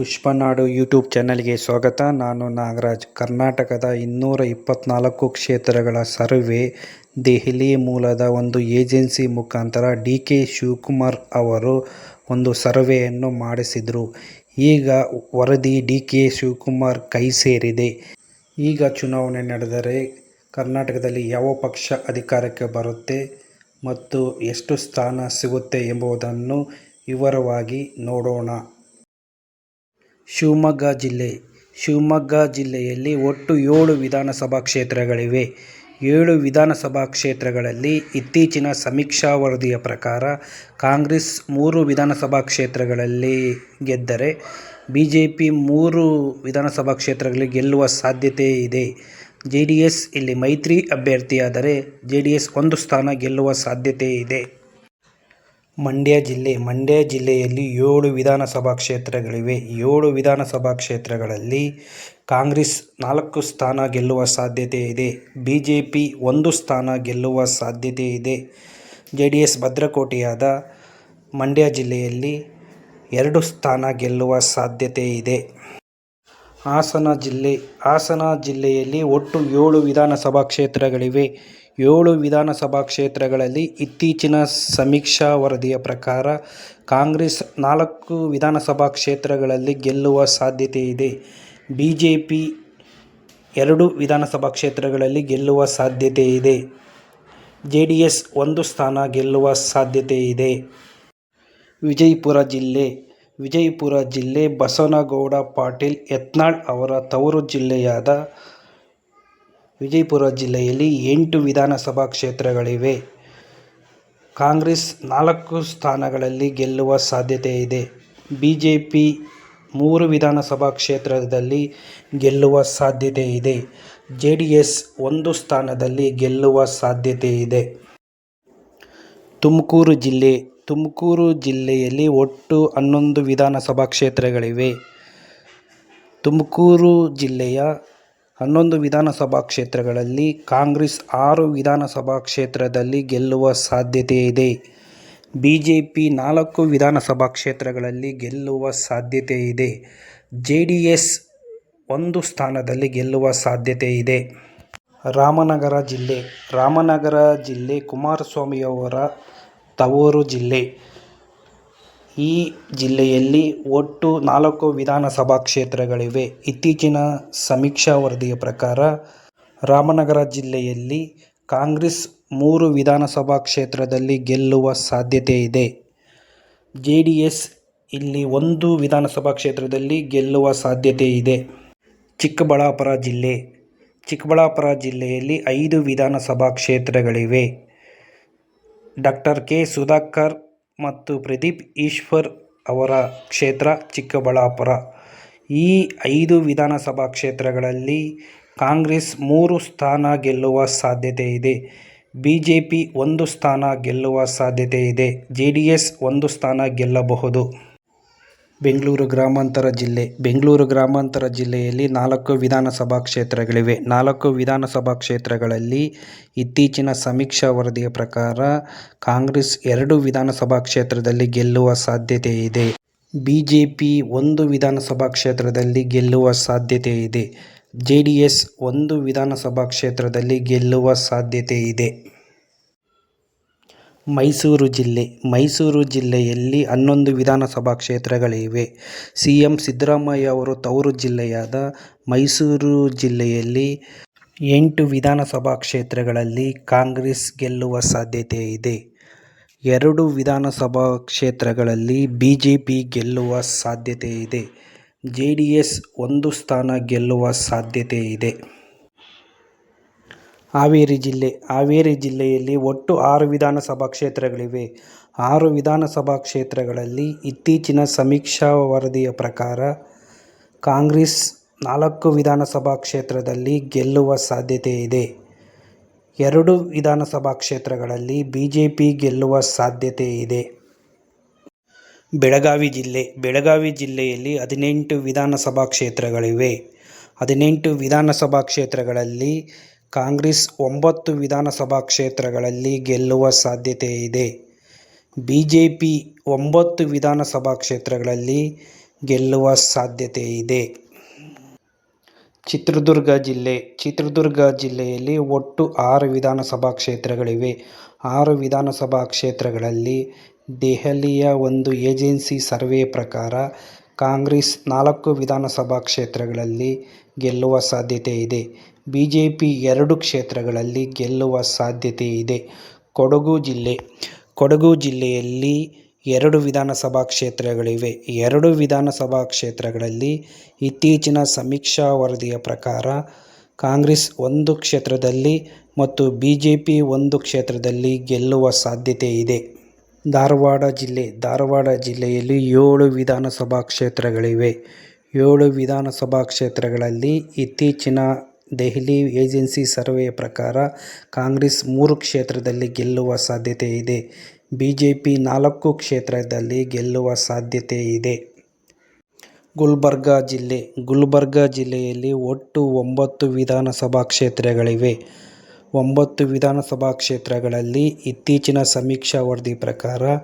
ಪುಷ್ಪನಾಡು YouTube ಚಾನಲ್ಗೆ ಸ್ವಾಗತ. ನಾನು ನಾಗರಾಜ್. ಕರ್ನಾಟಕದ ಇನ್ನೂರ ಇಪ್ಪತ್ತ್ನಾಲ್ಕು ಕ್ಷೇತ್ರಗಳ ಸರ್ವೆ ದೆಹಲಿ ಮೂಲದ ಒಂದು ಏಜೆನ್ಸಿ ಮುಖಾಂತರ ಡಿ ಕೆ ಶಿವಕುಮಾರ್ ಅವರು ಒಂದು ಸರ್ವೆಯನ್ನು ಮಾಡಿಸಿದರು. ಈಗ ವರದಿ ಡಿ ಕೆ ಶಿವಕುಮಾರ್ ಕೈ ಸೇರಿದೆ. ಈಗ ಚುನಾವಣೆ ನಡೆದರೆ ಕರ್ನಾಟಕದಲ್ಲಿ ಯಾವ ಪಕ್ಷ ಅಧಿಕಾರಕ್ಕೆ ಬರುತ್ತೆ ಮತ್ತು ಎಷ್ಟು ಸ್ಥಾನ ಸಿಗುತ್ತೆ ಎಂಬುದನ್ನು ವಿವರವಾಗಿ ನೋಡೋಣ. ಶಿವಮೊಗ್ಗ ಜಿಲ್ಲೆ. ಶಿವಮೊಗ್ಗ ಜಿಲ್ಲೆಯಲ್ಲಿ ಒಟ್ಟು ಏಳು ವಿಧಾನಸಭಾ ಕ್ಷೇತ್ರಗಳಿವೆ. ಏಳು ವಿಧಾನಸಭಾ ಕ್ಷೇತ್ರಗಳಲ್ಲಿ ಇತ್ತೀಚಿನ ಸಮೀಕ್ಷಾ ವರದಿಯ ಪ್ರಕಾರ ಕಾಂಗ್ರೆಸ್ ಮೂರು ವಿಧಾನಸಭಾ ಕ್ಷೇತ್ರಗಳಲ್ಲಿ ಗೆದ್ದರೆ ಬಿ ಜೆ ಪಿ ಮೂರು ವಿಧಾನಸಭಾ ಕ್ಷೇತ್ರಗಳಲ್ಲಿ ಗೆಲ್ಲುವ ಸಾಧ್ಯತೆ ಇದೆ. ಜೆ ಡಿ ಎಸ್ ಇಲ್ಲಿ ಮೈತ್ರಿ ಅಭ್ಯರ್ಥಿಯಾದರೆ ಜೆ ಡಿ ಎಸ್ ಒಂದು ಸ್ಥಾನ ಗೆಲ್ಲುವ ಸಾಧ್ಯತೆ ಇದೆ. ಮಂಡ್ಯ ಜಿಲ್ಲೆ. ಮಂಡ್ಯ ಜಿಲ್ಲೆಯಲ್ಲಿ ಏಳು ವಿಧಾನಸಭಾ ಕ್ಷೇತ್ರಗಳಿವೆ. ಏಳು ವಿಧಾನಸಭಾ ಕ್ಷೇತ್ರಗಳಲ್ಲಿ ಕಾಂಗ್ರೆಸ್ ನಾಲ್ಕು ಸ್ಥಾನ ಗೆಲ್ಲುವ ಸಾಧ್ಯತೆ ಇದೆ. ಬಿ ಜೆ ಪಿ ಒಂದು ಸ್ಥಾನ ಗೆಲ್ಲುವ ಸಾಧ್ಯತೆ ಇದೆ. ಜೆ ಡಿ ಎಸ್ ಭದ್ರಕೋಟೆಯಾದ ಮಂಡ್ಯ ಜಿಲ್ಲೆಯಲ್ಲಿ ಎರಡು ಸ್ಥಾನ ಗೆಲ್ಲುವ ಸಾಧ್ಯತೆ ಇದೆ. ಹಾಸನ ಜಿಲ್ಲೆ, ಹಾಸನ ಜಿಲ್ಲೆಯಲ್ಲಿ ಒಟ್ಟು ಏಳು ವಿಧಾನಸಭಾ ಕ್ಷೇತ್ರಗಳಿವೆ. ಏಳು ವಿಧಾನಸಭಾ ಕ್ಷೇತ್ರಗಳಲ್ಲಿ ಇತ್ತೀಚಿನ ಸಮೀಕ್ಷಾ ವರದಿಯ ಪ್ರಕಾರ ಕಾಂಗ್ರೆಸ್ ನಾಲ್ಕು ವಿಧಾನಸಭಾ ಕ್ಷೇತ್ರಗಳಲ್ಲಿ ಗೆಲ್ಲುವ ಸಾಧ್ಯತೆ ಇದೆ. ಬಿ ಜೆ ಪಿ ಎರಡು ವಿಧಾನಸಭಾ ಕ್ಷೇತ್ರಗಳಲ್ಲಿ ಗೆಲ್ಲುವ ಸಾಧ್ಯತೆ ಇದೆ. ಜೆ ಡಿ ಎಸ್ ಒಂದು ಸ್ಥಾನ ಗೆಲ್ಲುವ ಸಾಧ್ಯತೆ ಇದೆ. ವಿಜಯಪುರ ಜಿಲ್ಲೆ ವಿಜಯಪುರ ಜಿಲ್ಲೆ ಬಸವನಗೌಡ ಪಾಟೀಲ್ ಯತ್ನಾಳ್ ಅವರ ತವರು ಜಿಲ್ಲೆಯಾದ ವಿಜಯಪುರ ಜಿಲ್ಲೆಯಲ್ಲಿ ಎಂಟು ವಿಧಾನಸಭಾ ಕ್ಷೇತ್ರಗಳಿವೆ. ಕಾಂಗ್ರೆಸ್ ನಾಲ್ಕು ಸ್ಥಾನಗಳಲ್ಲಿ ಗೆಲ್ಲುವ ಸಾಧ್ಯತೆ ಇದೆ. ಬಿ ಜೆ ಪಿ ಮೂರು ವಿಧಾನಸಭಾ ಕ್ಷೇತ್ರದಲ್ಲಿ ಗೆಲ್ಲುವ ಸಾಧ್ಯತೆ ಇದೆ. ಜೆ ಡಿ ಎಸ್ ಒಂದು ಸ್ಥಾನದಲ್ಲಿ ಗೆಲ್ಲುವ ಸಾಧ್ಯತೆ ಇದೆ. ತುಮಕೂರು ಜಿಲ್ಲೆ, ತುಮಕೂರು ಜಿಲ್ಲೆಯಲ್ಲಿ ಒಟ್ಟು ಹನ್ನೊಂದು ವಿಧಾನಸಭಾ ಕ್ಷೇತ್ರಗಳಿವೆ. ತುಮಕೂರು ಜಿಲ್ಲೆಯ ಹನ್ನೊಂದು ವಿಧಾನಸಭಾ ಕ್ಷೇತ್ರಗಳಲ್ಲಿ ಕಾಂಗ್ರೆಸ್ ಆರು ವಿಧಾನಸಭಾ ಕ್ಷೇತ್ರದಲ್ಲಿ ಗೆಲ್ಲುವ ಸಾಧ್ಯತೆ ಇದೆ. ಬಿ ಜೆ ಪಿ ನಾಲ್ಕು ವಿಧಾನಸಭಾ ಕ್ಷೇತ್ರಗಳಲ್ಲಿ ಗೆಲ್ಲುವ ಸಾಧ್ಯತೆ ಇದೆ. ಜೆ ಡಿ ಎಸ್ ಒಂದು ಸ್ಥಾನದಲ್ಲಿ ಗೆಲ್ಲುವ ಸಾಧ್ಯತೆ ಇದೆ. ರಾಮನಗರ ಜಿಲ್ಲೆ ರಾಮನಗರ ಜಿಲ್ಲೆ ಕುಮಾರಸ್ವಾಮಿಯವರ ತವರು ಜಿಲ್ಲೆ. ಈ ಜಿಲ್ಲೆಯಲ್ಲಿ ಒಟ್ಟು ನಾಲ್ಕು ವಿಧಾನಸಭಾ ಕ್ಷೇತ್ರಗಳಿವೆ. ಇತ್ತೀಚಿನ ಸಮೀಕ್ಷಾ ವರದಿಯ ಪ್ರಕಾರ, ರಾಮನಗರ ಜಿಲ್ಲೆಯಲ್ಲಿ ಕಾಂಗ್ರೆಸ್ ಮೂರು ವಿಧಾನಸಭಾ ಕ್ಷೇತ್ರದಲ್ಲಿ ಗೆಲ್ಲುವ ಸಾಧ್ಯತೆ ಇದೆ. ಜೆ ಡಿ ಎಸ್ ಇಲ್ಲಿ ಒಂದು ವಿಧಾನಸಭಾ ಕ್ಷೇತ್ರದಲ್ಲಿ ಗೆಲ್ಲುವ ಸಾಧ್ಯತೆ ಇದೆ. ಚಿಕ್ಕಬಳ್ಳಾಪುರ ಜಿಲ್ಲೆ. ಚಿಕ್ಕಬಳ್ಳಾಪುರ ಜಿಲ್ಲೆಯಲ್ಲಿ ಐದು ವಿಧಾನಸಭಾ ಕ್ಷೇತ್ರಗಳಿವೆ. ಡಾಕ್ಟರ್ ಕೆ ಸುಧಾಕರ್ ಮತ್ತು ಪ್ರದೀಪ್ ಈಶ್ವರ್ ಅವರ ಕ್ಷೇತ್ರ ಚಿಕ್ಕಬಳ್ಳಾಪುರ. ಈ ಐದು ವಿಧಾನಸಭಾ ಕ್ಷೇತ್ರಗಳಲ್ಲಿ ಕಾಂಗ್ರೆಸ್ ಮೂರು ಸ್ಥಾನ ಗೆಲ್ಲುವ ಸಾಧ್ಯತೆ ಇದೆ. ಬಿ ಜೆ ಪಿ ಒಂದು ಸ್ಥಾನ ಗೆಲ್ಲುವ ಸಾಧ್ಯತೆ ಇದೆ. ಜೆ ಡಿ ಎಸ್ ಒಂದು ಸ್ಥಾನ ಗೆಲ್ಲಬಹುದು. ಬೆಂಗಳೂರು ಗ್ರಾಮಾಂತರ ಜಿಲ್ಲೆ. ಬೆಂಗಳೂರು ಗ್ರಾಮಾಂತರ ಜಿಲ್ಲೆಯಲ್ಲಿ ನಾಲ್ಕು ವಿಧಾನಸಭಾ ಕ್ಷೇತ್ರಗಳಿವೆ. ನಾಲ್ಕು ವಿಧಾನಸಭಾ ಕ್ಷೇತ್ರಗಳಲ್ಲಿ ಇತ್ತೀಚಿನ ಸಮೀಕ್ಷಾ ವರದಿಯ ಪ್ರಕಾರ ಕಾಂಗ್ರೆಸ್ ಎರಡು ವಿಧಾನಸಭಾ ಕ್ಷೇತ್ರದಲ್ಲಿ ಗೆಲ್ಲುವ ಸಾಧ್ಯತೆ ಇದೆ. ಬಿ ಜೆ ಪಿ ಒಂದು ವಿಧಾನಸಭಾ ಕ್ಷೇತ್ರದಲ್ಲಿ ಗೆಲ್ಲುವ ಸಾಧ್ಯತೆ ಇದೆ. ಜೆ ಡಿ ಎಸ್ ಒಂದು ವಿಧಾನಸಭಾ ಕ್ಷೇತ್ರದಲ್ಲಿ ಗೆಲ್ಲುವ ಸಾಧ್ಯತೆ ಇದೆ. ಮೈಸೂರು ಜಿಲ್ಲೆ. ಮೈಸೂರು ಜಿಲ್ಲೆಯಲ್ಲಿ ಹನ್ನೊಂದು ವಿಧಾನಸಭಾ ಕ್ಷೇತ್ರಗಳಿವೆ. ಸಿ ಎಂ ಸಿದ್ದರಾಮಯ್ಯ ಅವರು ತವರು ಜಿಲ್ಲೆಯಾದ ಮೈಸೂರು ಜಿಲ್ಲೆಯಲ್ಲಿ ಎಂಟು ವಿಧಾನಸಭಾ ಕ್ಷೇತ್ರಗಳಲ್ಲಿ ಕಾಂಗ್ರೆಸ್ ಗೆಲ್ಲುವ ಸಾಧ್ಯತೆ ಇದೆ. ಎರಡು ವಿಧಾನಸಭಾ ಕ್ಷೇತ್ರಗಳಲ್ಲಿ ಬಿ ಜೆ ಪಿ ಗೆಲ್ಲುವ ಸಾಧ್ಯತೆ ಇದೆ. ಜೆ ಡಿ ಎಸ್ ಒಂದು ಸ್ಥಾನ ಗೆಲ್ಲುವ ಸಾಧ್ಯತೆ ಇದೆ. ಹಾವೇರಿ ಜಿಲ್ಲೆ. ಹಾವೇರಿ ಜಿಲ್ಲೆಯಲ್ಲಿ ಒಟ್ಟು ಆರು ವಿಧಾನಸಭಾ ಕ್ಷೇತ್ರಗಳಿವೆ. ಆರು ವಿಧಾನಸಭಾ ಕ್ಷೇತ್ರಗಳಲ್ಲಿ ಇತ್ತೀಚಿನ ಸಮೀಕ್ಷಾ ವರದಿಯ ಪ್ರಕಾರ ಕಾಂಗ್ರೆಸ್ ನಾಲ್ಕು ವಿಧಾನಸಭಾ ಕ್ಷೇತ್ರದಲ್ಲಿ ಗೆಲ್ಲುವ ಸಾಧ್ಯತೆ ಇದೆ. ಎರಡು ವಿಧಾನಸಭಾ ಕ್ಷೇತ್ರಗಳಲ್ಲಿ ಬಿ ಜೆ ಪಿ ಗೆಲ್ಲುವ ಸಾಧ್ಯತೆ ಇದೆ. ಬೆಳಗಾವಿ ಜಿಲ್ಲೆ. ಬೆಳಗಾವಿ ಜಿಲ್ಲೆಯಲ್ಲಿ ಹದಿನೆಂಟು ವಿಧಾನಸಭಾ ಕ್ಷೇತ್ರಗಳಿವೆ. ಹದಿನೆಂಟು ವಿಧಾನಸಭಾ ಕ್ಷೇತ್ರಗಳಲ್ಲಿ ಕಾಂಗ್ರೆಸ್ ಒಂಬತ್ತು ವಿಧಾನಸಭಾ ಕ್ಷೇತ್ರಗಳಲ್ಲಿ ಗೆಲ್ಲುವ ಸಾಧ್ಯತೆ ಇದೆ ಬಿ ಜೆ ಪಿ ಒಂಬತ್ತು ವಿಧಾನಸಭಾ ಕ್ಷೇತ್ರಗಳಲ್ಲಿ ಗೆಲ್ಲುವ ಸಾಧ್ಯತೆ ಇದೆ. ಚಿತ್ರದುರ್ಗ ಜಿಲ್ಲೆ, ಚಿತ್ರದುರ್ಗ ಜಿಲ್ಲೆಯಲ್ಲಿ ಒಟ್ಟು ಆರು ವಿಧಾನಸಭಾ ಕ್ಷೇತ್ರಗಳಿವೆ. ಆರು ವಿಧಾನಸಭಾ ಕ್ಷೇತ್ರಗಳಲ್ಲಿ ದೆಹಲಿಯ ಒಂದು ಏಜೆನ್ಸಿ ಸರ್ವೆ ಪ್ರಕಾರ ಕಾಂಗ್ರೆಸ್ ನಾಲ್ಕು ವಿಧಾನಸಭಾ ಕ್ಷೇತ್ರಗಳಲ್ಲಿ ಗೆಲ್ಲುವ ಸಾಧ್ಯತೆ ಇದೆ. ಬಿಜೆಪಿ ಎರಡು ಕ್ಷೇತ್ರಗಳಲ್ಲಿ ಗೆಲ್ಲುವ ಸಾಧ್ಯತೆ ಇದೆ. ಕೊಡಗು ಜಿಲ್ಲೆ, ಕೊಡಗು ಜಿಲ್ಲೆಯಲ್ಲಿ ಎರಡು ವಿಧಾನಸಭಾ ಕ್ಷೇತ್ರಗಳಿವೆ. ಎರಡು ವಿಧಾನಸಭಾ ಕ್ಷೇತ್ರಗಳಲ್ಲಿ ಇತ್ತೀಚಿನ ಸಮೀಕ್ಷಾ ವರದಿಯ ಪ್ರಕಾರ ಕಾಂಗ್ರೆಸ್ ಒಂದು ಕ್ಷೇತ್ರದಲ್ಲಿ ಮತ್ತು ಬಿ ಜೆ ಪಿ ಒಂದು ಕ್ಷೇತ್ರದಲ್ಲಿ ಗೆಲ್ಲುವ ಸಾಧ್ಯತೆ ಇದೆ. ಧಾರವಾಡ ಜಿಲ್ಲೆ, ಧಾರವಾಡ ಜಿಲ್ಲೆಯಲ್ಲಿ ಏಳು ವಿಧಾನಸಭಾ ಕ್ಷೇತ್ರಗಳಿವೆ. ಏಳು ವಿಧಾನಸಭಾ ಕ್ಷೇತ್ರಗಳಲ್ಲಿ ಇತ್ತೀಚಿನ ದೆಹಲಿ ಏಜೆನ್ಸಿ ಸರ್ವೆ ಪ್ರಕಾರ ಕಾಂಗ್ರೆಸ್ ಮೂರು ಕ್ಷೇತ್ರದಲ್ಲಿ ಗೆಲ್ಲುವ ಸಾಧ್ಯತೆ ಇದೆ. ಬಿಜೆಪಿ ನಾಲ್ಕು ಕ್ಷೇತ್ರದಲ್ಲಿ ಗೆಲ್ಲುವ ಸಾಧ್ಯತೆ ಇದೆ. ಗುಲ್ಬರ್ಗಾ ಜಿಲ್ಲೆ ಗುಲ್ಬರ್ಗಾ ಜಿಲ್ಲೆಯಲ್ಲಿ ಒಟ್ಟು ಒಂಬತ್ತು ವಿಧಾನಸಭಾ ಕ್ಷೇತ್ರಗಳಿವೆ. ಒಂಬತ್ತು ವಿಧಾನಸಭಾ ಕ್ಷೇತ್ರಗಳಲ್ಲಿ ಇತ್ತೀಚಿನ ಸಮೀಕ್ಷಾ ವರದಿ ಪ್ರಕಾರ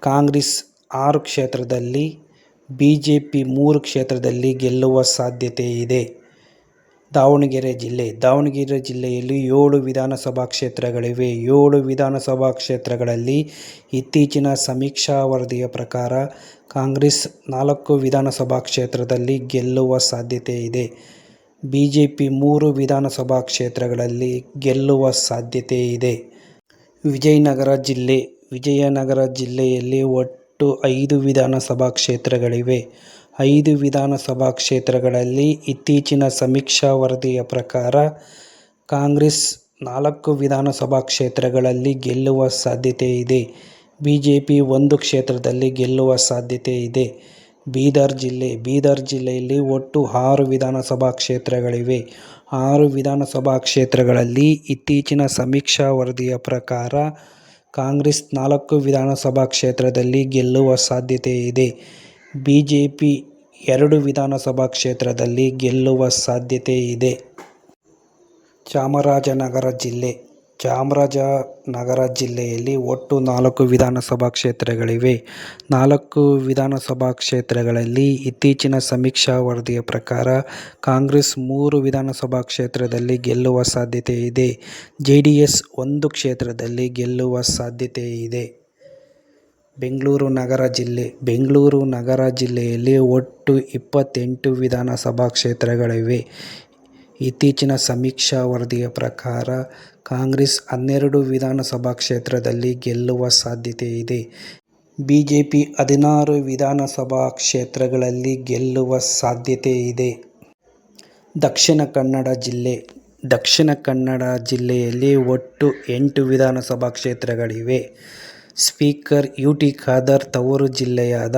ಕಾಂಗ್ರೆಸ್ ಆರು ಕ್ಷೇತ್ರದಲ್ಲಿ, ಬಿ ಜೆ ಪಿ ಮೂರು ಕ್ಷೇತ್ರದಲ್ಲಿ ಗೆಲ್ಲುವ ಸಾಧ್ಯತೆ ಇದೆ. ದಾವಣಗೆರೆ ಜಿಲ್ಲೆ ದಾವಣಗೆರೆ ಜಿಲ್ಲೆಯಲ್ಲಿ ಏಳು ವಿಧಾನಸಭಾ ಕ್ಷೇತ್ರಗಳಿವೆ. ಏಳು ವಿಧಾನಸಭಾ ಕ್ಷೇತ್ರಗಳಲ್ಲಿ ಇತ್ತೀಚಿನ ಸಮೀಕ್ಷಾ ವರದಿಯ ಪ್ರಕಾರ ಕಾಂಗ್ರೆಸ್ ನಾಲ್ಕು ವಿಧಾನಸಭಾ ಕ್ಷೇತ್ರದಲ್ಲಿ ಗೆಲ್ಲುವ ಸಾಧ್ಯತೆ ಇದೆ. ಬಿ ಜೆ ಪಿ ಮೂರು ವಿಧಾನಸಭಾ ಕ್ಷೇತ್ರಗಳಲ್ಲಿ ಗೆಲ್ಲುವ ಸಾಧ್ಯತೆ ಇದೆ. ವಿಜಯನಗರ ಜಿಲ್ಲೆ ವಿಜಯನಗರ ಜಿಲ್ಲೆಯಲ್ಲಿ ಒಟ್ಟು ಐದು ವಿಧಾನಸಭಾ ಕ್ಷೇತ್ರಗಳಿವೆ. ಐದು ವಿಧಾನಸಭಾ ಕ್ಷೇತ್ರಗಳಲ್ಲಿ ಇತ್ತೀಚಿನ ಸಮೀಕ್ಷಾ ವರದಿಯ ಪ್ರಕಾರ ಕಾಂಗ್ರೆಸ್ ನಾಲ್ಕು ವಿಧಾನಸಭಾ ಕ್ಷೇತ್ರಗಳಲ್ಲಿ ಗೆಲ್ಲುವ ಸಾಧ್ಯತೆ ಇದೆ. ಬಿಜೆಪಿ ಒಂದು ಕ್ಷೇತ್ರದಲ್ಲಿ ಗೆಲ್ಲುವ ಸಾಧ್ಯತೆ ಇದೆ. ಬೀದರ್ ಜಿಲ್ಲೆ, ಬೀದರ್ ಜಿಲ್ಲೆಯಲ್ಲಿ ಒಟ್ಟು ಆರು ವಿಧಾನಸಭಾ ಕ್ಷೇತ್ರಗಳಿವೆ. ಆರು ವಿಧಾನಸಭಾ ಕ್ಷೇತ್ರಗಳಲ್ಲಿ ಇತ್ತೀಚಿನ ಸಮೀಕ್ಷಾ ವರದಿಯ ಪ್ರಕಾರ ಕಾಂಗ್ರೆಸ್ ನಾಲ್ಕು ವಿಧಾನಸಭಾ ಕ್ಷೇತ್ರದಲ್ಲಿ ಗೆಲ್ಲುವ ಸಾಧ್ಯತೆ ಇದೆ. ಬಿಜೆಪಿ ಎರಡು ವಿಧಾನಸಭಾ ಕ್ಷೇತ್ರದಲ್ಲಿ ಗೆಲ್ಲುವ ಸಾಧ್ಯತೆ ಇದೆ. ಚಾಮರಾಜನಗರ ಜಿಲ್ಲೆ ಚಾಮರಾಜನಗರ ಜಿಲ್ಲೆಯಲ್ಲಿ ಒಟ್ಟು ನಾಲ್ಕು ವಿಧಾನಸಭಾ ಕ್ಷೇತ್ರಗಳಿವೆ. ನಾಲ್ಕು ವಿಧಾನಸಭಾ ಕ್ಷೇತ್ರಗಳಲ್ಲಿ ಇತ್ತೀಚಿನ ಸಮೀಕ್ಷಾ ವರದಿಯ ಪ್ರಕಾರ ಕಾಂಗ್ರೆಸ್ ಮೂರು ವಿಧಾನಸಭಾ ಕ್ಷೇತ್ರದಲ್ಲಿ ಗೆಲ್ಲುವ ಸಾಧ್ಯತೆ ಇದೆ. ಜೆಡಿಎಸ್ ಒಂದು ಕ್ಷೇತ್ರದಲ್ಲಿ ಗೆಲ್ಲುವ ಸಾಧ್ಯತೆ ಇದೆ. ಬೆಂಗಳೂರು ನಗರ ಜಿಲ್ಲೆ ಬೆಂಗಳೂರು ನಗರ ಜಿಲ್ಲೆಯಲ್ಲಿ ಒಟ್ಟು ಇಪ್ಪತ್ತೆಂಟು ವಿಧಾನಸಭಾ ಕ್ಷೇತ್ರಗಳಿವೆ. ಇತ್ತೀಚಿನ ಸಮೀಕ್ಷಾ ವರದಿಯ ಪ್ರಕಾರ, ಕಾಂಗ್ರೆಸ್ ಹನ್ನೆರಡು ವಿಧಾನಸಭಾ ಕ್ಷೇತ್ರದಲ್ಲಿ ಗೆಲ್ಲುವ ಸಾಧ್ಯತೆ ಇದೆ. ಬಿ ಜೆ ಪಿ ಹದಿನಾರು ವಿಧಾನಸಭಾ ಕ್ಷೇತ್ರಗಳಲ್ಲಿ ಗೆಲ್ಲುವ ಸಾಧ್ಯತೆ ಇದೆ. ದಕ್ಷಿಣ ಕನ್ನಡ ಜಿಲ್ಲೆ ದಕ್ಷಿಣ ಕನ್ನಡ ಜಿಲ್ಲೆಯಲ್ಲಿ ಒಟ್ಟು ಎಂಟು ವಿಧಾನಸಭಾ ಕ್ಷೇತ್ರಗಳಿವೆ. Speaker U. ಟಿ. ಖಾದರ್ ತವರು ಜಿಲ್ಲೆಯಾದ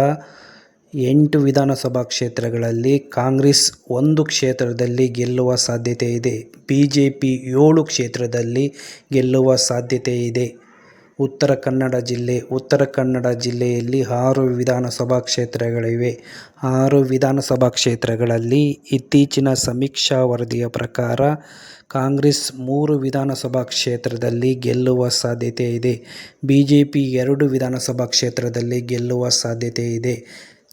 ಎಂಟು ವಿಧಾನಸಭಾ ಕ್ಷೇತ್ರಗಳಲ್ಲಿ ಕಾಂಗ್ರೆಸ್ ಒಂದು ಕ್ಷೇತ್ರದಲ್ಲಿ ಗೆಲ್ಲುವ ಸಾಧ್ಯತೆ ಇದೆ. ಬಿ ಜೆ ಪಿ ಏಳು ಕ್ಷೇತ್ರದಲ್ಲಿ ಗೆಲ್ಲುವ ಸಾಧ್ಯತೆ ಇದೆ. ಉತ್ತರ ಕನ್ನಡ ಜಿಲ್ಲೆ, ಉತ್ತರ ಕನ್ನಡ ಜಿಲ್ಲೆಯಲ್ಲಿ ಆರು ವಿಧಾನಸಭಾ ಕ್ಷೇತ್ರಗಳಿವೆ. ಆರು ವಿಧಾನಸಭಾ ಕ್ಷೇತ್ರಗಳಲ್ಲಿ ಇತ್ತೀಚಿನ ಸಮೀಕ್ಷಾ ವರದಿಯ ಪ್ರಕಾರ ಕಾಂಗ್ರೆಸ್ ಮೂರು ವಿಧಾನಸಭಾ ಕ್ಷೇತ್ರದಲ್ಲಿ ಗೆಲ್ಲುವ ಸಾಧ್ಯತೆ ಇದೆ. ಬಿ ಜೆ ಪಿ ಎರಡು ವಿಧಾನಸಭಾ ಕ್ಷೇತ್ರದಲ್ಲಿ ಗೆಲ್ಲುವ ಸಾಧ್ಯತೆ ಇದೆ.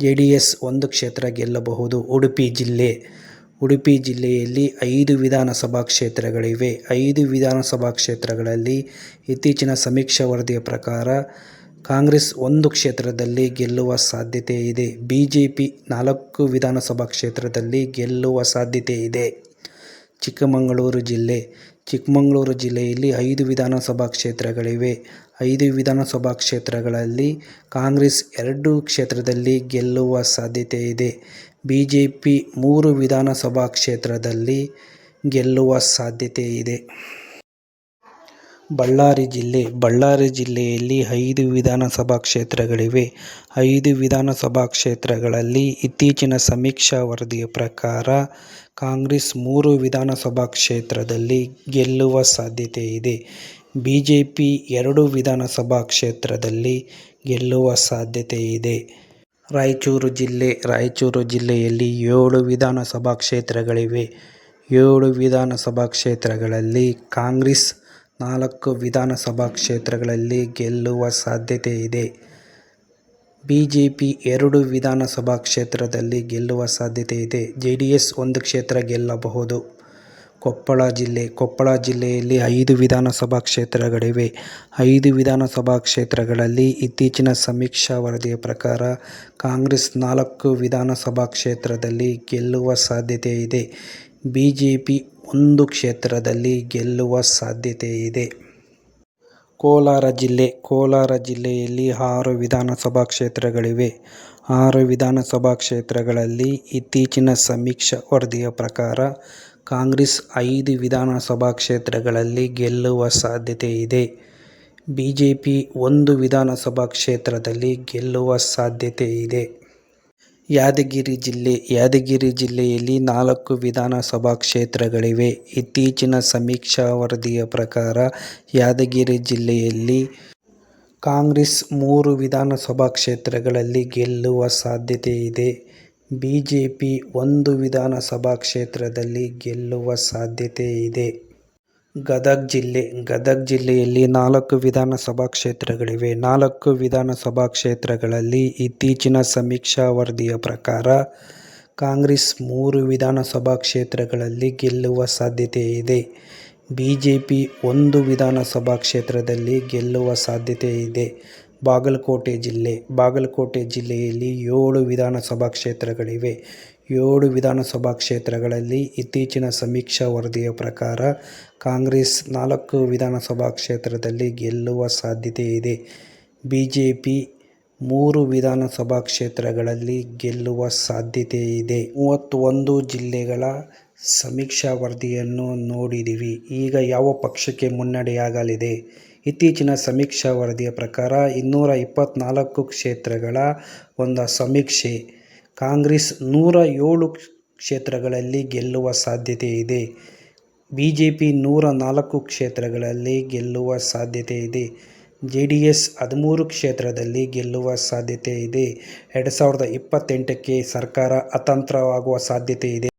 ಜೆ ಡಿ ಎಸ್ ಒಂದು ಕ್ಷೇತ್ರ ಗೆಲ್ಲಬಹುದು. ಉಡುಪಿ ಜಿಲ್ಲೆ ಉಡುಪಿ ಜಿಲ್ಲೆಯಲ್ಲಿ ಐದು ವಿಧಾನಸಭಾ ಕ್ಷೇತ್ರಗಳಿವೆ. ಐದು ವಿಧಾನಸಭಾ ಕ್ಷೇತ್ರಗಳಲ್ಲಿ ಇತ್ತೀಚಿನ ಸಮೀಕ್ಷಾ ವರದಿಯ ಪ್ರಕಾರ ಕಾಂಗ್ರೆಸ್ ಒಂದು ಕ್ಷೇತ್ರದಲ್ಲಿ ಗೆಲ್ಲುವ ಸಾಧ್ಯತೆ ಇದೆ. ಬಿ ಜೆ ಪಿ ನಾಲ್ಕು ವಿಧಾನಸಭಾ ಕ್ಷೇತ್ರದಲ್ಲಿ ಗೆಲ್ಲುವ ಸಾಧ್ಯತೆ ಇದೆ. ಚಿಕ್ಕಮಗಳೂರು ಜಿಲ್ಲೆ ಚಿಕ್ಕಮಗಳೂರು ಜಿಲ್ಲೆಯಲ್ಲಿ ಐದು ವಿಧಾನಸಭಾ ಕ್ಷೇತ್ರಗಳಿವೆ. ಐದು ವಿಧಾನಸಭಾ ಕ್ಷೇತ್ರಗಳಲ್ಲಿ ಕಾಂಗ್ರೆಸ್ ಎರಡು ಕ್ಷೇತ್ರದಲ್ಲಿ ಗೆಲ್ಲುವ ಸಾಧ್ಯತೆ ಇದೆ. ಬಿ ಜೆ ಪಿ ಮೂರು ವಿಧಾನಸಭಾ ಕ್ಷೇತ್ರದಲ್ಲಿ ಗೆಲ್ಲುವ ಸಾಧ್ಯತೆ ಇದೆ. ಬಳ್ಳಾರಿ ಜಿಲ್ಲೆ, ಬಳ್ಳಾರಿ ಜಿಲ್ಲೆಯಲ್ಲಿ ಐದು ವಿಧಾನಸಭಾ ಕ್ಷೇತ್ರಗಳಿವೆ. ಐದು ವಿಧಾನಸಭಾ ಕ್ಷೇತ್ರಗಳಲ್ಲಿ ಇತ್ತೀಚಿನ ಸಮೀಕ್ಷಾ ವರದಿಯ ಪ್ರಕಾರ ಕಾಂಗ್ರೆಸ್ ಮೂರು ವಿಧಾನಸಭಾ ಕ್ಷೇತ್ರದಲ್ಲಿ ಗೆಲ್ಲುವ ಸಾಧ್ಯತೆ ಇದೆ. ಬಿಜೆಪಿ ಎರಡು ವಿಧಾನಸಭಾ ಕ್ಷೇತ್ರದಲ್ಲಿ ಗೆಲ್ಲುವ ಸಾಧ್ಯತೆ ಇದೆ. ರಾಯಚೂರು ಜಿಲ್ಲೆ, ರಾಯಚೂರು ಜಿಲ್ಲೆಯಲ್ಲಿ ಏಳು ವಿಧಾನಸಭಾ ಕ್ಷೇತ್ರಗಳಿವೆ. ಏಳು ವಿಧಾನಸಭಾ ಕ್ಷೇತ್ರಗಳಲ್ಲಿ ಕಾಂಗ್ರೆಸ್ ನಾಲ್ಕು ವಿಧಾನಸಭಾ ಕ್ಷೇತ್ರಗಳಲ್ಲಿ ಗೆಲ್ಲುವ ಸಾಧ್ಯತೆ ಇದೆ. ಬಿಜೆಪಿ ಎರಡು ವಿಧಾನಸಭಾ ಕ್ಷೇತ್ರದಲ್ಲಿ ಗೆಲ್ಲುವ ಸಾಧ್ಯತೆ ಇದೆ. ಜೆಡಿಎಸ್ ಒಂದು ಕ್ಷೇತ್ರ ಗೆಲ್ಲಬಹುದು. ಕೊಪ್ಪಳ ಜಿಲ್ಲೆ, ಕೊಪ್ಪಳ ಜಿಲ್ಲೆಯಲ್ಲಿ ಐದು ವಿಧಾನಸಭಾ ಕ್ಷೇತ್ರಗಳಿವೆ. ಐದು ವಿಧಾನಸಭಾ ಕ್ಷೇತ್ರಗಳಲ್ಲಿ ಇತ್ತೀಚಿನ ಸಮೀಕ್ಷಾ ವರದಿಯ ಪ್ರಕಾರ ಕಾಂಗ್ರೆಸ್ ನಾಲ್ಕು ವಿಧಾನಸಭಾ ಕ್ಷೇತ್ರದಲ್ಲಿ ಗೆಲ್ಲುವ ಸಾಧ್ಯತೆ ಇದೆ. ಬಿ ಜೆ ಪಿ ಒಂದು ಕ್ಷೇತ್ರದಲ್ಲಿ ಗೆಲ್ಲುವ ಸಾಧ್ಯತೆ ಇದೆ. ಕೋಲಾರ ಜಿಲ್ಲೆ, ಕೋಲಾರ ಜಿಲ್ಲೆಯಲ್ಲಿ ಆರು ವಿಧಾನಸಭಾ ಕ್ಷೇತ್ರಗಳಿವೆ. ಆರು ವಿಧಾನಸಭಾ ಕ್ಷೇತ್ರಗಳಲ್ಲಿ ಇತ್ತೀಚಿನ ಸಮೀಕ್ಷಾ ವರದಿಯ ಪ್ರಕಾರ ಕಾಂಗ್ರೆಸ್ ಐದು ವಿಧಾನಸಭಾ ಕ್ಷೇತ್ರಗಳಲ್ಲಿ ಗೆಲ್ಲುವ ಸಾಧ್ಯತೆ ಇದೆ. ಬಿಜೆಪಿ ಒಂದು ವಿಧಾನಸಭಾ ಕ್ಷೇತ್ರದಲ್ಲಿ ಗೆಲ್ಲುವ ಸಾಧ್ಯತೆ ಇದೆ. ಯಾದಗಿರಿ ಜಿಲ್ಲೆ, ಯಾದಗಿರಿ ಜಿಲ್ಲೆಯಲ್ಲಿ ನಾಲ್ಕು ವಿಧಾನಸಭಾ ಕ್ಷೇತ್ರಗಳಿವೆ. ಇತ್ತೀಚಿನ ಸಮೀಕ್ಷಾ ವರದಿಯ ಪ್ರಕಾರ ಯಾದಗಿರಿ ಜಿಲ್ಲೆಯಲ್ಲಿ ಕಾಂಗ್ರೆಸ್ ಮೂರು ವಿಧಾನಸಭಾ ಕ್ಷೇತ್ರಗಳಲ್ಲಿ ಗೆಲ್ಲುವ ಸಾಧ್ಯತೆ ಇದೆ. ಬಿಜೆಪಿ ಒಂದು ವಿಧಾನಸಭಾ ಕ್ಷೇತ್ರದಲ್ಲಿ ಗೆಲ್ಲುವ ಸಾಧ್ಯತೆ ಇದೆ. ಗದಗ ಜಿಲ್ಲೆ, ಗದಗ ಜಿಲ್ಲೆಯಲ್ಲಿ ನಾಲ್ಕು ವಿಧಾನಸಭಾ ಕ್ಷೇತ್ರಗಳಿವೆ. ನಾಲ್ಕು ವಿಧಾನಸಭಾ ಕ್ಷೇತ್ರಗಳಲ್ಲಿ ಇತ್ತೀಚಿನ ಸಮೀಕ್ಷಾ ವರದಿಯ ಪ್ರಕಾರ ಕಾಂಗ್ರೆಸ್ ಮೂರು ವಿಧಾನಸಭಾ ಕ್ಷೇತ್ರಗಳಲ್ಲಿ ಗೆಲ್ಲುವ ಸಾಧ್ಯತೆ ಇದೆ. ಬಿಜೆಪಿ ಒಂದು ವಿಧಾನಸಭಾ ಕ್ಷೇತ್ರದಲ್ಲಿ ಗೆಲ್ಲುವ ಸಾಧ್ಯತೆ ಇದೆ. ಬಾಗಲಕೋಟೆ ಜಿಲ್ಲೆ ಬಾಗಲಕೋಟೆ ಜಿಲ್ಲೆಯಲ್ಲಿ ಏಳು ವಿಧಾನಸಭಾ ಕ್ಷೇತ್ರಗಳಿವೆ. ಏಳು ವಿಧಾನಸಭಾ ಕ್ಷೇತ್ರಗಳಲ್ಲಿ ಇತ್ತೀಚಿನ ಸಮೀಕ್ಷಾ ವರದಿಯ ಪ್ರಕಾರ ಕಾಂಗ್ರೆಸ್ ನಾಲ್ಕು ವಿಧಾನಸಭಾ ಕ್ಷೇತ್ರದಲ್ಲಿ ಗೆಲ್ಲುವ ಸಾಧ್ಯತೆ ಇದೆ. ಬಿ ಜೆ ಪಿ ಮೂರು ವಿಧಾನಸಭಾ ಕ್ಷೇತ್ರಗಳಲ್ಲಿ ಗೆಲ್ಲುವ ಸಾಧ್ಯತೆ ಇದೆ. ಮೂವತ್ತೊಂದು ಜಿಲ್ಲೆಗಳ ಸಮೀಕ್ಷಾ ವರದಿಯನ್ನು ನೋಡಿದ್ದೀವಿ ಈಗ ಯಾವ ಪಕ್ಷಕ್ಕೆ ಮುನ್ನಡೆಯಾಗಲಿದೆ? ಇತ್ತೀಚಿನ ಸಮೀಕ್ಷಾ ವರದಿಯ ಪ್ರಕಾರ ಇನ್ನೂರ ಇಪ್ಪತ್ನಾಲ್ಕು ಕ್ಷೇತ್ರಗಳ ಒಂದು ಸಮೀಕ್ಷೆ. ಕಾಂಗ್ರೆಸ್ ನೂರ ಏಳು ಕ್ಷೇತ್ರಗಳಲ್ಲಿ ಗೆಲ್ಲುವ ಸಾಧ್ಯತೆ ಇದೆ. ಬಿ ಜೆ ಪಿ ನೂರ ನಾಲ್ಕು ಕ್ಷೇತ್ರಗಳಲ್ಲಿ ಗೆಲ್ಲುವ ಸಾಧ್ಯತೆ ಇದೆ. ಜೆ ಡಿ ಎಸ್ ಹದಿಮೂರು ಕ್ಷೇತ್ರದಲ್ಲಿ ಗೆಲ್ಲುವ ಸಾಧ್ಯತೆ ಇದೆ. ಎರಡು ಸಾವಿರದ ಇಪ್ಪತ್ತೆಂಟಕ್ಕೆ ಸರ್ಕಾರ ಅತಂತ್ರವಾಗುವ ಸಾಧ್ಯತೆ ಇದೆ.